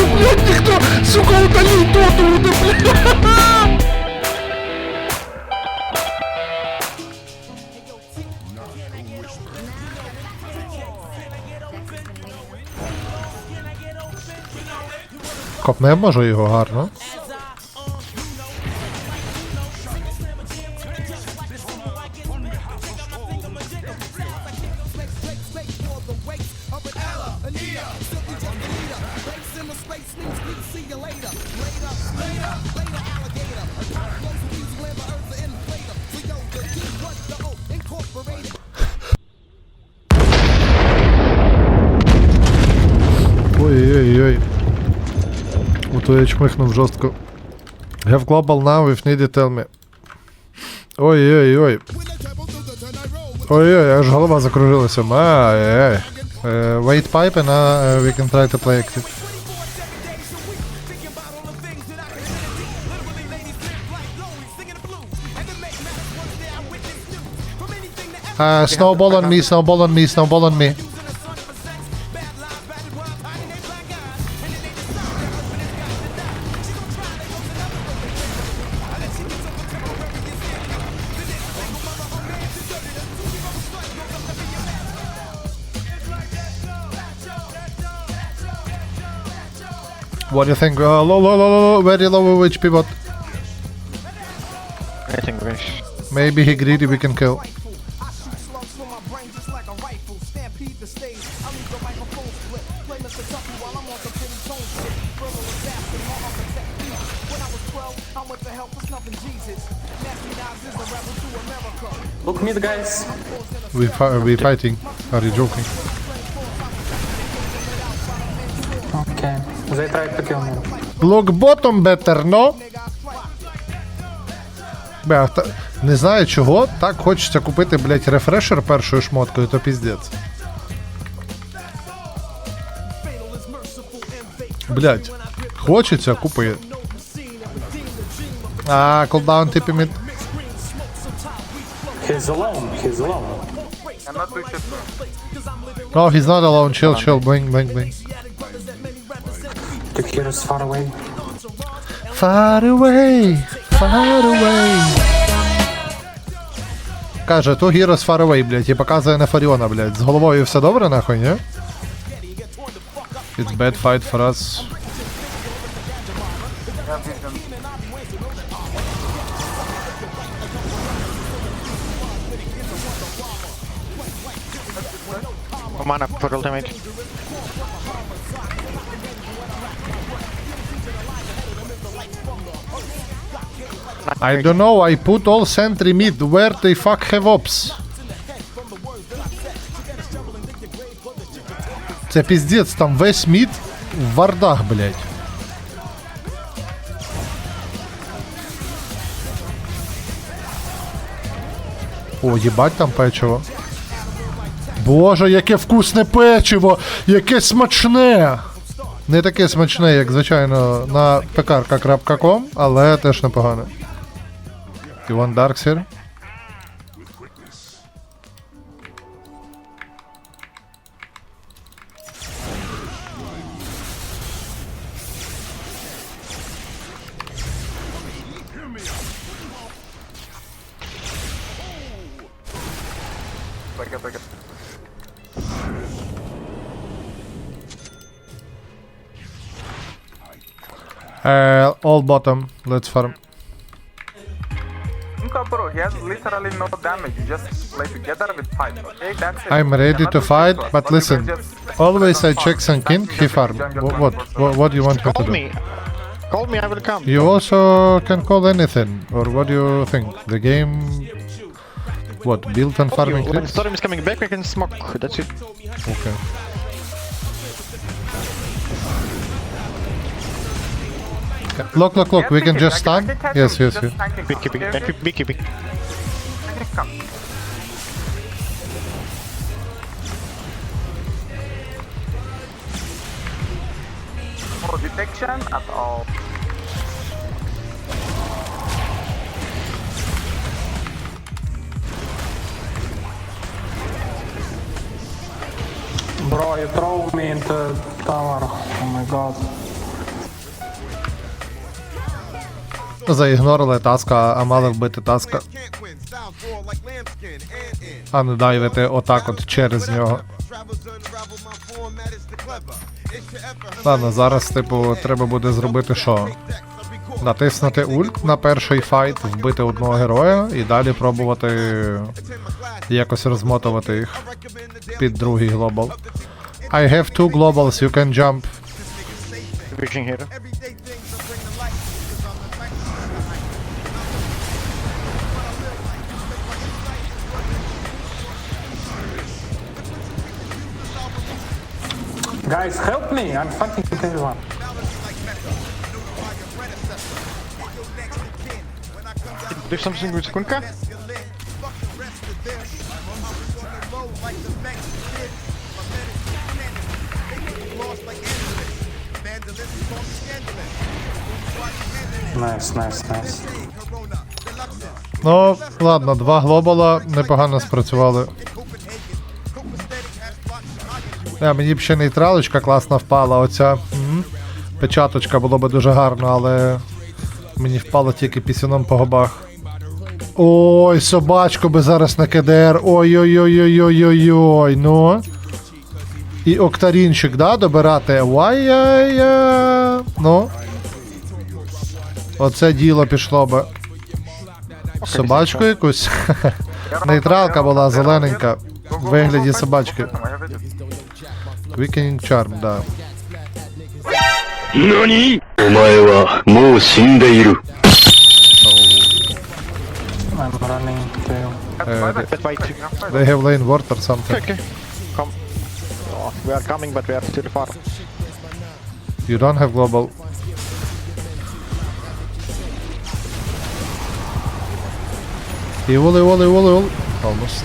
бачу, блядь, никто, сука, удалил доту, уде, блядь. Копнемо, може його гарно. Ой-ой-ой. Ото я чмихнув жорстко. Have global now if needed tell me. Ой-ой-ой. Ой-ой, аж голова закружилася. Ай-ай. Е, Wait pipe and uh, we can try to play active. Uh, snowball on me, snowball on me, snowball on me. What do you think? Uh, low, low, low, low, very low HP bot. I think wish. Maybe he greedy, we can kill. Look mid, guys. We fi- we fighting. Are you joking? Okay. They tried to kill me. Look bottom better, no? Бля, та, не знаю чого, так хочеться купити, блять, рефрешер першою шмоткою, то піздець. Блять, хочеться купити. А, кулдаун типі мід. He's alone. He's alone. No, he's not alone. Chill, chill. Blink, blink, blink. The heroes far away. Far away, far away. Каже, то Heroes Far Away, блядь, і показує на Фаріона, блядь. З головою все добре, нахуй, ні? It's bad fight for us. Mana for ultimate. I don't know, I put all sentry mid. Where the fuck have ops? Це піздець, там весь мід в вардах, блядь. О, їбать там печиво. Боже, яке вкусне печиво! Яке смачне! Не таке смачне, як звичайно на пекарка.com, але теж непогане. You want darks here? Uh, all bottom. Let's farm. Inca bro, he has literally no damage. You just play together with fight, okay? That's it. I'm ready to fight, shit to us. but listen. Always I check That's Sunkin, he just farm. What, what, what, what do you want me to Call do? me. Call me, I will come. You also can call anything, or what do you think? The game, what, build and farming When storm is coming back, we can smoke. That's it. Okay. Look, look, look, we can just stun? Yes, yes, yes. Be keeping. Be keeping. For Detection at all. Bro, you throw me into tower. Oh my god. Заігнорили таска, а мали вбити таска. А не дайвити отак от через нього. Ладно, зараз, типу, треба буде зробити що? Натиснути ульт на перший файт, вбити одного героя і далі пробувати якось розмотувати їх під другий глобал. I have two globals, you can jump. Vision here. Guys, help me! I'm fighting with everyone. Do something with Kunka. Ну, ладно, два глобала непогано спрацювали. А, мені б ще нейтралочка класно впала, оця. М. Печаточка було би дуже гарно, але мені впало тільки пісюном по губах. Ой, собачку би зараз на КДР. Ой-ой-ой-ой-ой-ой-ой. Ну. І октарінчик, да, добирати. Вай-яй-я. Ну. Оце діло пішло би. Собачку якусь? Нейтралка була зелененька. В вигляді собачки. Quickening Charm, да. Ноні! Омаєва, моу сіндеїру. I'm running to... Uh, they, they have lane ward or something. Okay. Come. Oh, we are coming, but we are still far. You don't have global. Evil, evil, evil, evil. Almost.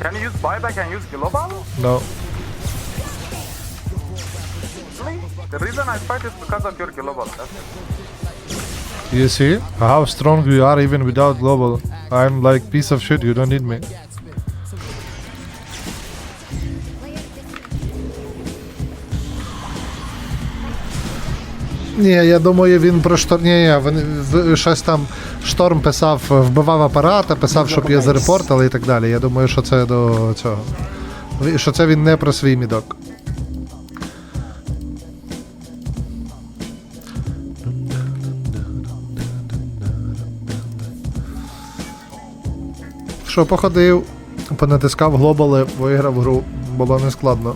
Can you use buyback and use global? No. The reason I fight is because of your global. That's it. You see how strong you are even without global. I'm like piece of shit, you don't need me. Ні, я думаю, він про штор... Ні, він в- щось там шторм писав, вбивав апарата, писав, щоб я зарепортили і так далі. Я думаю, що це до цього. Що це він не про свій мідок. Що походив, понатискав глобали, виграв гру, було нескладно.